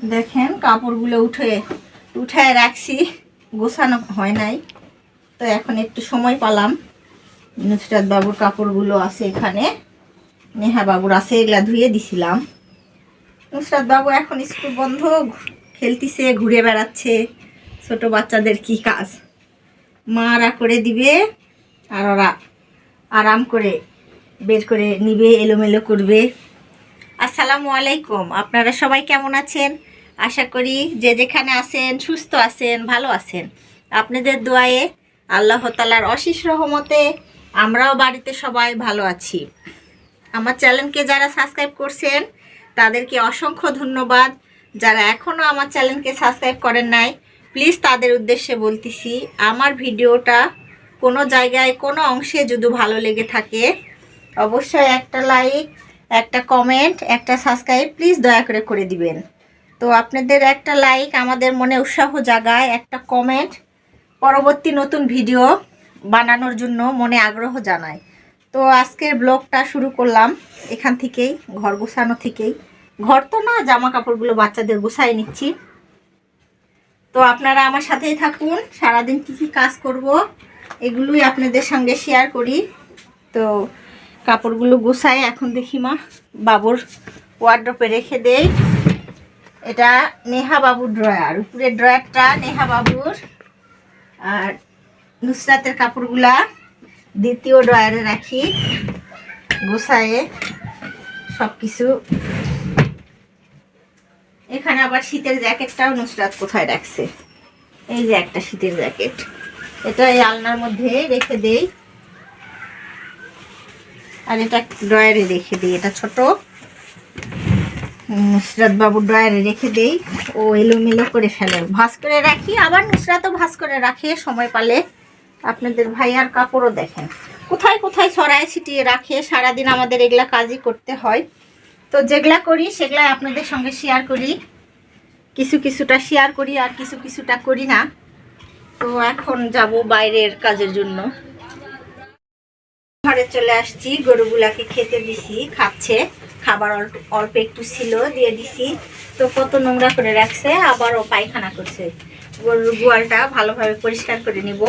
দেখেন কাপড়গুলো উঠে, উঠায় রাখছি, গোছানো হয় নাই। তো এখন একটু সময় পালাম। নুসরাত বাবুর কাপড়গুলো আছে এখানে, নেহা বাবুর আছে, এগুলা ধুয়ে দিছিলাম। নুসরাত বাবু এখন স্কুল বন্ধ, খেলতিছে, ঘুরে বেড়াচ্ছে, ছোট বাচ্চাদের কি কাজ? মারা করে দিবে, আর ওরা আরাম করে বের করে নিবে, এলোমেলো করবে। আসসালামু আলাইকুম, আপনারা সবাই কেমন আছেন? আশা করি যে যেখানে আছেন, সুস্থ আছেন, ভালো আছেন, আপনাদের দোয়ায়ে আল্লাহ তালার অশেষ রহমতে আমরাও বাড়িতে সবাই ভালো আছি। আমার চ্যানেলকে যারা সাবস্ক্রাইব করছেন, তাদেরকে অসংখ্য ধন্যবাদ। যারা এখনও আমার চ্যানেলকে সাবস্ক্রাইব করেন নাই, প্লিজ তাদের উদ্দেশ্যে বলতেছি, আমার ভিডিওটা কোনো জায়গায়, কোনো অংশে যদি ভালো লেগে থাকে, অবশ্যই একটা লাইক, একটা কমেন্ট, একটা সাবস্ক্রাইব প্লিজ দয়া করে করে দিবেন। তো আপনাদের একটা লাইক আমাদের মনে উৎসাহ জাগায়, একটা কমেন্ট পরবর্তী নতুন ভিডিও বানানোর জন্য মনে আগ্রহ জানায়। তো আজকের ব্লগটা শুরু করলাম এখান থেকেই, ঘর গোছানো থেকেই। ঘর তো না জামা কাপড়গুলো বাচ্চাদের গুছাই নিচ্ছি। তো আপনারা আমার সাথেই থাকুন, সারাদিন কী কী কাজ করব এগুলোই আপনাদের সঙ্গে শেয়ার করি। তো কাপড়গুলো গুছাই এখন দেখি মা, বাবুর ওয়ার্ড্রপে রেখে দেই। এটা নেহা বাবুর ড্রয়ার। উপরের ড্রয়ারটা নেহা বাবুর আর নুসরাতের কাপড়গুলা দ্বিতীয় ড্রয়ারে রাখি, গোছায়ে সব কিছু এখানে আবার শীতের জ্যাকেটটাও নুসরাত কোথায় রাখছে? এই যে একটা শীতের জ্যাকেট। এটা এই আলনার মধ্যে রেখে দেই। আর এটা ড্রয়ারে রেখে দিই। এটা ছোট। নুসরাত বাবু ড্রয়ারে রেখে দেই। ও এলোমেলো করে ফেলে। ভাস করে রাখি। আবার নুসরাতও ভাস করে রাখে। সময় পালে আপনাদের ভাইয়ার কাপড়ও দেখেন। কোথায় কোথায় ছড়ায় ছিটিয়ে রাখে? সারাদিন আমাদের এগুলা কাজই করতে হয়। তো যেগুলা করি সেগুলা আপনাদের সঙ্গে শেয়ার করি। কিছু, কিছুটা শেয়ার করি আর কিছু, কিছুটা করি না। তো এখন যাব বাইরের কাজের জন্য। ঘরে চলে আসছি, গরুগুলাকে খেতে দিছি, খাচ্ছে। খাবার অল্প একটু ছিল, দিয়ে দিছি। তো কত নোংরা করে রাখছে, আবারও পায়খানা করছে। গরুর গোয়ালটা ভালোভাবে পরিষ্কার করে নিব।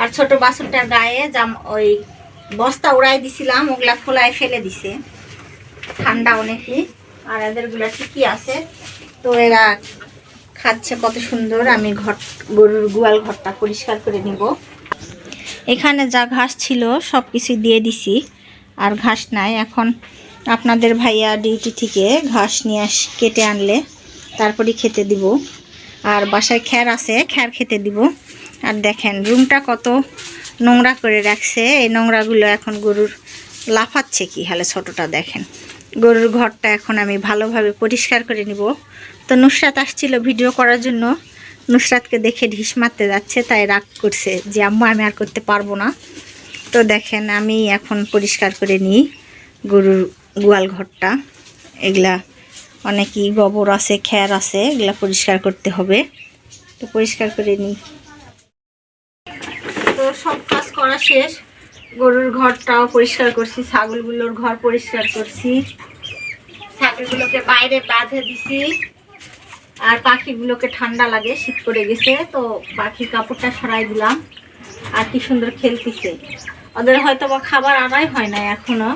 আর ছোট বাসনটার গায়ে জাম, ওই বস্তা উড়াই দিছিলাম, ওগুলা খোলায় ফেলে দিছে। ঠান্ডা অনেকই। আর এদেরগুলো ঠিকই আছে। তো এরা খাচ্ছে কত সুন্দর। আমি ঘর, গরুর গোয়াল ঘরটা পরিষ্কার করে নিব। এখানে যা ঘাস ছিল, সব কিছু দিয়ে দিছি। আর ঘাস নাই, এখন আপনাদের ভাইয়া ডিউটি থেকে ঘাস নিয়ে আস, কেটে আনলে তারপরে খেতে দিব। আর বাসায় খ্যার আছে, খ্যার খেতে দিব। আর দেখেন, রুমটা কত নোংরা করে রাখছে। এই নোংরাগুলো এখন গরুর লাফাচ্ছে কি হালে ছোটটা দেখেন। গরুর ঘরটা এখন আমি ভালোভাবে পরিষ্কার করে নিব। তো নুসরাত আসছিল ভিডিও করার জন্য। নুসরাতকে দেখে ঢিস মারতে যাচ্ছে, তাই রাগ করছে যে, আম্মু, আমি আর করতে পারব না। তো দেখেন, আমি এখন পরিষ্কার করে নিই গরুর গোয়াল ঘরটা। এগুলা অনেকই গোবর আছে, খ্যার আছে, এগুলা পরিষ্কার করতে হবে। তো পরিষ্কার করে নিই। তো সব কাজ করা শেষ। গরুর ঘরটাও পরিষ্কার করছি, ছাগলগুলোর ঘর পরিষ্কার করছি। ছাগলগুলোকে বাইরে বাঁধে দিছি। আর পাখিগুলোকে ঠান্ডা লাগে, শীত পড়ে গেছে, তো পাখির কাপড়টা সরাই দিলাম। আর কি সুন্দর খেলতেছে। ওদের হয়তো বা খাবার আনাই হয় নাই এখনও।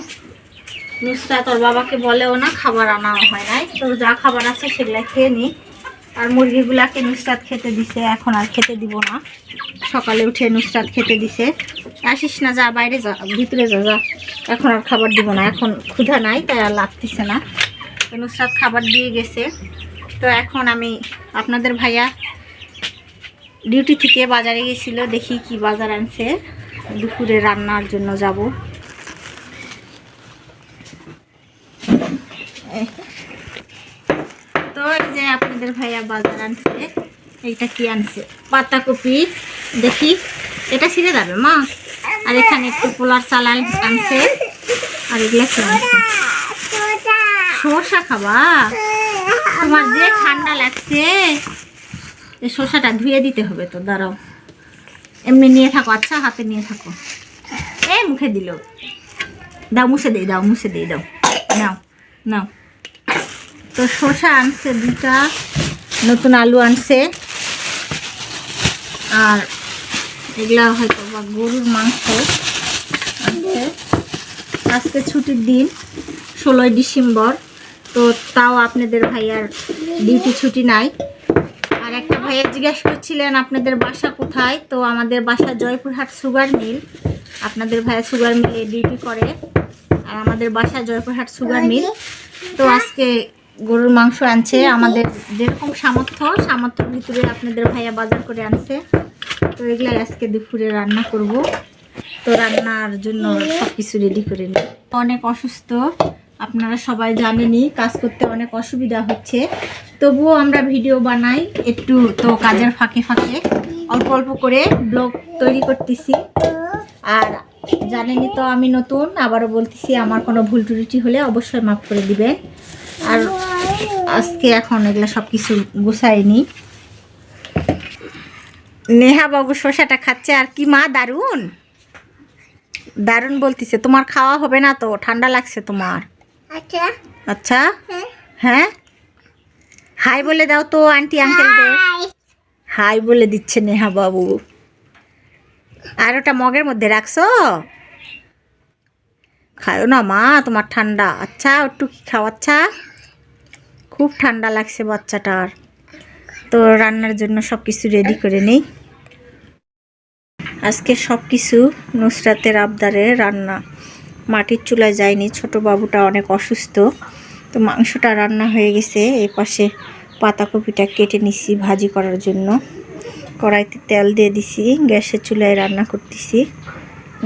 নুসরা তোর বাবাকে বলেও না, খাবার আনা হয় নাই। তো যা খাবার আছে সেগুলো খেয়ে নি আর মুরগিগুলাকে নুসরাত খেতে দিছে, এখন আর খেতে দিব না। সকালে উঠে নুসরাত খেতে দিছে। আসিস না, যা, বাইরে যা, ভিতরে যা যা। এখন আর খাবার দিব না, এখন ক্ষুধা নাই, তাই আর লাগতেছে না। নুসরাত খাবার দিয়ে গেছে। তো এখন আমি আপনাদের ভাইয়া ডিউটি থেকে বাজারে গেছিল দেখি কি বাজার আনছে। দুপুরে রান্নার জন্য যাব। তো এই যে আপনাদের ভাইয়া বাজার আনছে এইটা কি আনছে? পাতাকপি দেখি। এটা ছিঁড়ে যাবে মা? আর এখানে একটু পোলার চালান আনছে। আর এগুলা কি আনছে? শসা খাবা? তোমার যে ঠান্ডা লাগছে, এই শসাটা ধুয়ে দিতে হবে তো, দাঁড়াও। এমনি নিয়ে থাকো আচ্ছা হাতে নিয়ে থাকো। এই মুখে দিল। দাও, মুছে দিয়ে দাও, মুছে দিয়ে দাও। নাও নাও। তো শসা আনছে দুটা নতুন আলু আনছে। আর এগুলা হয়তো বা গরুর মাংস আজকে ছুটির দিন, ষোলোই ডিসেম্বর। তো তাও আপনাদের ভাইয়ার ডিউটি ছুটি নাই। আর একটা ভাইয়া জিজ্ঞেস করছিলেন, আপনাদের বাসা কোথায়? তো আমাদের বাসা জয়পুরহাট সুগার মিল। আপনাদের ভাইয়া সুগার মিলে ডিউটি করে। আর আমাদের বাসা জয়পুরহাট সুগার মিল। তো আজকে গরুর মাংস আনছে। আমাদের যেরকম সামর্থ্য, সামর্থ্যের ভিতরে আপনাদের ভাইয়া বাজার করে আনছে। তো এগুলাই আজকে দুপুরে রান্না করব। তো রান্নার জন্য সব কিছু রেডি করে নিই। অনেক অসুস্থ। আপনারা সবাই জানেনই, কাজ করতে অনেক অসুবিধা হচ্ছে। তবুও আমরা ভিডিও বানাই, একটু তো কাজের ফাঁকে ফাঁকে। অল্প অল্প করে ব্লগ তৈরি করতেছি। আর জানেনই তো আমি নতুন, আবারও বলতেছি আমার কোনো ভুল ত্রুটি হলে অবশ্যই মাফ করে দিবেন। আর আজকে এখন এগুলো সব কিছু গুছাই নিই নেহা বাবু শসাটা খাচ্ছে, আর কি মা দারুণ দারুণ বলতেছে, তোমার খাওয়া হবে না তো, ঠান্ডা লাগছে তোমার। আচ্ছা। আচ্ছা। হ্যাঁ। হ্যাঁ? হাই বলে দাও তো আন্টি আঙ্কেলদের হাই। হাই বলে দিচ্ছে নেহা বাবু। আর ওটা মগের মধ্যে রাখছো? খাও না মা তোমার ঠান্ডা। আচ্ছা একটু কি খাওয়াচ্ছা? খুব ঠান্ডা লাগছে বাচ্চাটার। তো রান্নার জন্য সব কিছু রেডি করে নেই। আজকে সব কিছু নুসরাতের আবদারে রান্না। মাটির চুলায় যায়নি। ছোট বাবুটা অনেক অসুস্থ। তো মাংসটা রান্না হয়ে গেছে। এই পাশে পাতাকপিটা কেটে নিছি ভাজি করার জন্য। কড়াইতে তেল দিয়ে দিছি। গ্যাসের চুলায় রান্না করতেছি।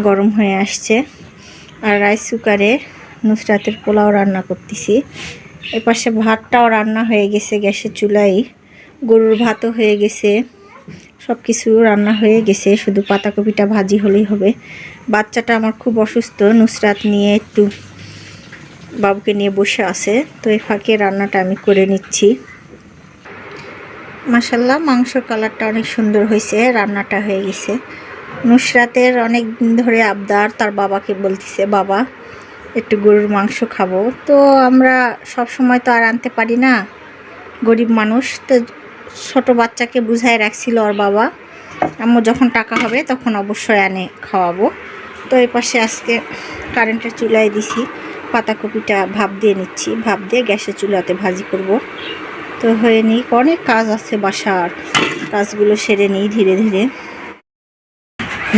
গরম হয়ে আসছে। আর রাইস কুকারে নুসরাতের পোলাও রান্না করতেছি। এ পাশে ভাতটাও রান্না হয়ে গেছে গ্যাসের চুলায়। গরুর ভাতও হয়ে গেছে। সব কিছু রান্না হয়ে গেছে, শুধু পাতাকপিটা ভাজি হলেই হবে। বাচ্চাটা আমার খুব অসুস্থ, নুসরাত নিয়ে একটু বাবুকে নিয়ে বসে আছে, তো এই ফাঁকে রান্নাটা আমি করে নিচ্ছি। মাসাল্লাহ মাংসর কালারটা অনেক সুন্দর হয়েছে, রান্নাটা হয়ে গেছে। নুসরাতের অনেক দিন ধরে আবদার, তার বাবাকে বলতেছে, বাবা, একটু গরুর মাংস খাব। তো আমরা সব সময় তো আর আনতে পারি না, গরিব মানুষ, তো ছোট বাচ্চাকে বুঝায় রাখছিল ওর বাবা। আম্মু যখন টাকা হবে তখন অবশ্যই আনে খাওয়াবো। তো এই পাশে আজকে কারেন্টের চুলায় দিছি, পাতাকপিটা ভাপ দিয়ে নিচ্ছি। ভাপ দিয়ে গ্যাসের চুলাতে ভাজি করব। তো হয়ে নিই অনেক কাজ আছে বাসার। কাজগুলো সেরে নিই ধীরে ধীরে।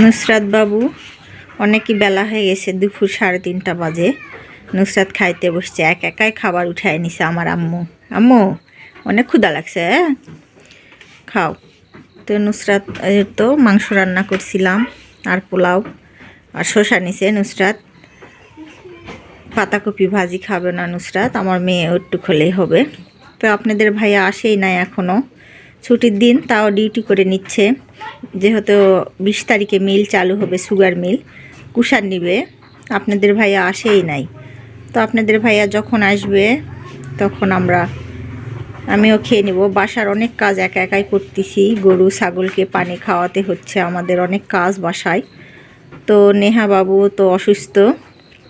নুসরাত বাবু, অনেকই বেলা হয়ে গেছে, দুপুর সাড়ে তিনটা বাজে। নুসরাত খাইতে বসছে, এক একাই খাবার উঠায় নিছে আমার আম্মু। আম্মু, অনেক ক্ষুদা লাগছে হ্যাঁ? খাও। তো নুসরাত তো মাংস রান্না করছিলাম আর পোলাও আর শসা নিছে নুসরাত। পাতাকপি ভাজি খাবে না নুসরাত, আমার মেয়ে একটু হলেই হবে। তো আপনাদের ভাইয়া আসেই নাই এখনও ছুটির দিন তাও ডিউটি করে নিচ্ছে। যেহেতু বিশ তারিখে মিল চালু হবে, সুগার মিল কুষার নিবে। আপনাদের ভাইয়া আসেই নাই। তো আপনাদের ভাইয়া যখন আসবে, তখন আমরা আমিও খেয়ে নেব। বাসার অনেক কাজ একা একাই করতেছি। গরু, ছাগলকে পানি খাওয়াতে হচ্ছে আমাদের অনেক কাজ বাসায়। তো নেহা বাবু তো অসুস্থ,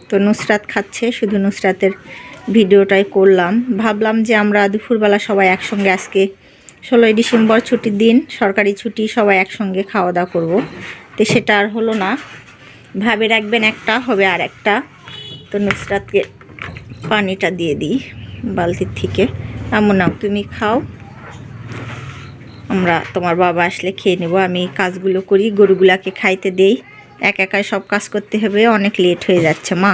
তো নুসরাত খাচ্ছে, শুধু নুসরাতের ভিডিওটাই করলাম। ভাবলাম যে আমরা দুপুরবেলা সবাই একসঙ্গে আজকে ষোলোই ডিসেম্বর ছুটির দিন, সরকারি ছুটি, সবাই একসঙ্গে খাওয়া দাওয়া করব। তো সেটা আর হলো না। ভাবে রাখবেন একটা, হবে আর একটা। তো নুসরাতকে পানিটা দিয়ে দিই বালতির থেকে। এমন নাও, তুমি খাও। আমরা তোমার বাবা আসলে খেয়ে নেব। আমি কাজগুলো করি, গরুগুলাকে খাইতে দেই। এক একাই সব কাজ করতে হবে, অনেক লেট হয়ে যাচ্ছে, মা।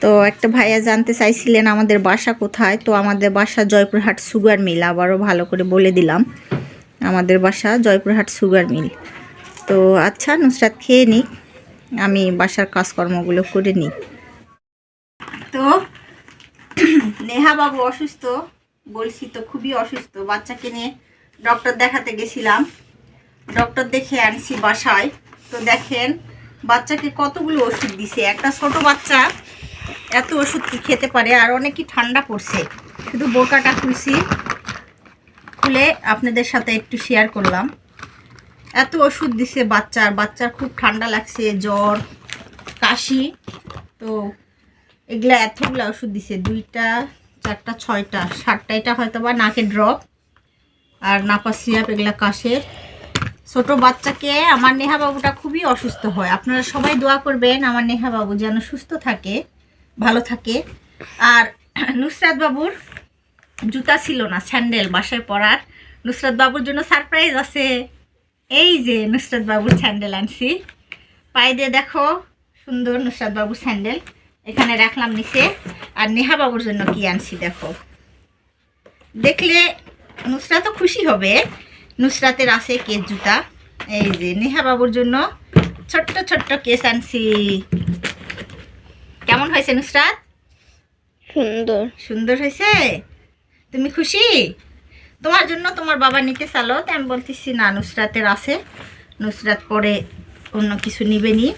তো একটা ভাইয়া জানতে চাইছিলেন, আমাদের বাসা কোথায়? তো আমাদের বাসা জয়পুরহাট সুগার মিল, আবারও ভালো করে বলে দিলাম। আমাদের বাসা জয়পুরহাট সুগার মিল। তো আচ্ছা নুসরাত, খেয়ে নিক। আমি বাসার কাজকর্মগুলো করে নিই। তো নেহা বাবু অসুস্থ, বলছি তো খুবই অসুস্থ। বাচ্চাকে নিয়ে ডক্টর দেখাতে গেছিলাম। ডক্টর দেখে আনছি বাসায়। তো দেখেন, বাচ্চাকে কতগুলো ওষুধ দিছে? একটা ছোট বাচ্চা এত ওষুধ কি খেতে পারে? আর অনেকই ঠান্ডা পড়ছে। শুধু বোরকাটা খুলছি। খুলে আপনাদের সাথে একটু শেয়ার করলাম। এত ওষুধ দিছে বাচ্চার। বাচ্চার খুব ঠান্ডা লাগছে, জ্বর, কাশি। তো এগুলা এতগুলো ওষুধ দিছে। দুইটা, চারটা, ছয়টা, সাতটা, এটা হয়তো বা নাকে ড্রপ আর নাপা সিরাপ এগুলা কাশের ছোট বাচ্চাকে আমার নেহা বাবুটা খুবই অসুস্থ হয়। আপনারা সবাই দোয়া করবেন আমার নেহা বাবু যেন সুস্থ থাকে, ভালো থাকে। আর নুসরাত বাবুর জুতা ছিল না, স্যান্ডেল বাসায় পরার। নুসরাত বাবুর জন্য সারপ্রাইজ আছে। এই যে নুসরাত বাবুর স্যান্ডেল আনছি। পায়ে দিয়ে দেখো, সুন্দর নুসরাত বাবুর স্যান্ডেল। এখানে রাখলাম নিচে। আর নেহা বাবুর জন্য কি আনছি দেখো। দেখলে নুসরাত তো খুশি হবে। নুসরাতের আছে কেস জুতা। এই যে নেহা বাবুর জন্য ছোট্ট ছোট্ট কেস আনছি। কেমন হয়েছে নুসরাত? সুন্দর। সুন্দর হয়েছে? তুমি খুশি? তোমার জন্য তোমার বাবা নিতে চালো তো আমি বলতেছি না নুসরাতের আছে। নুসরাত পরে অন্য কিছু নিবে নি।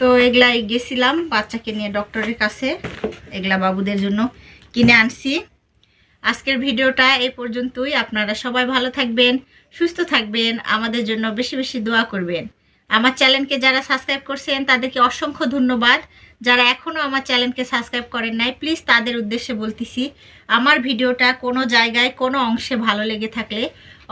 তো এগুলাই গেছিলাম বাচ্চাকে নিয়ে ডক্টরের কাছে, এগুলা বাবুদের জন্য কিনে আনছি। আজকের ভিডিওটা এই পর্যন্তই। আপনারা সবাই ভালো থাকবেন, সুস্থ থাকবেন, আমাদের জন্য বেশি বেশি দোয়া করবেন। আমার চ্যানেলকে যারা সাবস্ক্রাইব করছেন, তাদেরকে অসংখ্য ধন্যবাদ। যারা এখনও আমার চ্যানেলকে সাবস্ক্রাইব করেন নাই, প্লিজ তাদের উদ্দেশ্যে বলতেছি, আমার ভিডিওটা কোনো জায়গায়, কোনো অংশে ভালো লেগে থাকলে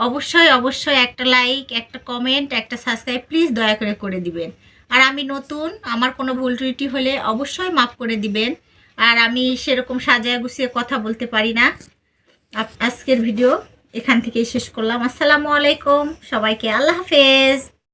অবশ্যই অবশ্যই একটা লাইক, একটা কমেন্ট, একটা সাবস্ক্রাইব প্লিজ দয়া করে করে দিবেন। আর আমি নতুন, আমার কোনো ভুল ত্রুটি হলে অবশ্যই মাফ করে দিবেন। আর আমি সেরকম সাজায় গুছিয়ে কথা বলতে পারি না। আজকের ভিডিও এখান থেকেই শেষ করলাম। আসসালামু আলাইকুম। সবাইকে আল্লাহ হাফেজ।